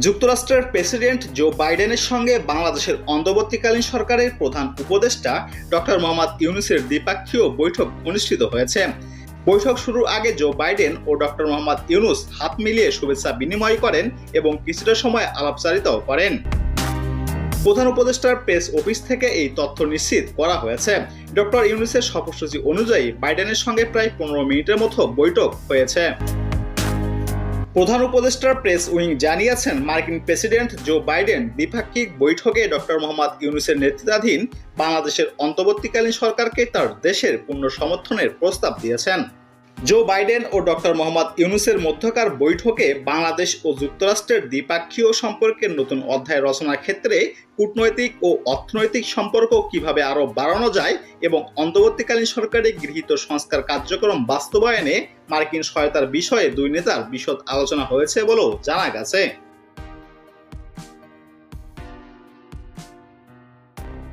যুক্তরাষ্ট্রের president Joe বাইডেনের সঙ্গে বাংলাদেশের অন্তর্বর্তীকালীন সরকারের প্রধান উপদেষ্টা ডক্টর মোহাম্মদ ইউনুসের দ্বিপাক্ষীয় বৈঠক অনুষ্ঠিত হয়েছে। বৈঠক শুরুর আগে জো বাইডেন ও ডক্টর মোহাম্মদ ইউনুস হাত মিলিয়ে শুভেচ্ছা বিনিময় করেন এবং কিছুটা সময় আলাপচারিতাও করেন। প্রধান উপদেষ্টার প্রেস অফিস থেকে এই তথ্য নিশ্চিত করা হয়েছে। ডক্টর ইউনুসের সফরসূচি অনুযায়ী বাইডেনের সঙ্গে প্রায় পনেরো মিনিটের মতো বৈঠক হয়েছে। প্রধান উপদেষ্টা প্রেস উইং জানিয়েছেন মার্কিন প্রেসিডেন্ট জো বাইডেন দ্বিপাক্ষিক বৈঠকে ডক্টর মোহাম্মদ ইউনুসের নেতৃত্বাধীন বাংলাদেশের অন্তর্বর্তীকালীন সরকারকে তার দেশের পূর্ণ সমর্থনের প্রস্তাব দিয়েছেন। জো বাইডেন ও ডক্টর মোহাম্মদ ইউনুসের মধ্যকার বৈঠকে বাংলাদেশ ও যুক্তরাষ্ট্রের দ্বিপাক্ষীয় সম্পর্কের নতুন অধ্যায় রচনার ক্ষেত্রে কূটনৈতিক ও অর্থনৈতিক সম্পর্ক কীভাবে আরও বাড়ানো যায় এবং অন্তর্বর্তীকালীন সরকারে গৃহীত সংস্কার কার্যক্রম বাস্তবায়নে মার্কিন সহায়তার বিষয়ে দুই নেতার বিশদ আলোচনা হয়েছে বলেও জানা গেছে।